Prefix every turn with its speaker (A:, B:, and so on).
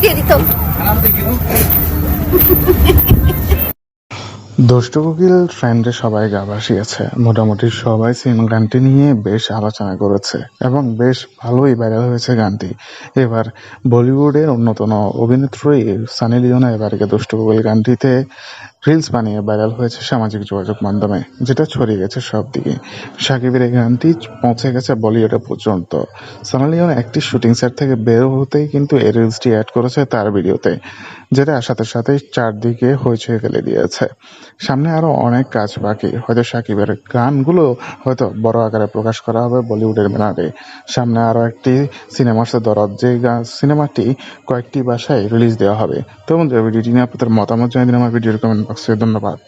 A: দিয়ে দিত
B: দুষ্টু কোকিল ফ্রেন্ডে সবাই গা ভাসিয়েছে। মোটামুটি সবাই সিনেমা গানটি নিয়ে বেশ আলোচনা করেছে এবং বেশ ভালোই ভাইরাল হয়েছে গানটি। এবার বলিউডের অন্যতম অভিনেত্রী সানি লিওনা এবারকে দুষ্টু কোকিল গানটিতে রিলস বানিয়ে ভাইরাল হয়েছে সামাজিক যোগাযোগ মাধ্যমে, যেটা ছড়িয়ে গেছে সব দিকে। সাকিবের এই গানটি পৌঁছে গেছে বলিউডে পর্যন্ত। সানি লিওন একটি শুটিং সেট থেকে বের হতেই কিন্তু এই রিলসটি অ্যাড করেছে তার ভিডিওতে, যেটা সাথে সাথে চারদিকে হইচই ফেলে দিয়েছে। সামনে আরও অনেক কাজ বাকি, হয়তো সাকিবের গানগুলো হয়তো বড় আকারে প্রকাশ করা হবে বলিউডের ব্যানারে সামনে আরও একটি সিনেমা আসছে দরদ, যে গা- সিনেমাটি কয়েকটি ভাষায় রিলিজ দেওয়া হবে। তো বন্ধুরা, ভিডিওটি নিয়ে আপনাদের মতামত জানিয়ে দিন, আমার ভিডিওর কমেন্ট বক্সে ধন্যবাদ।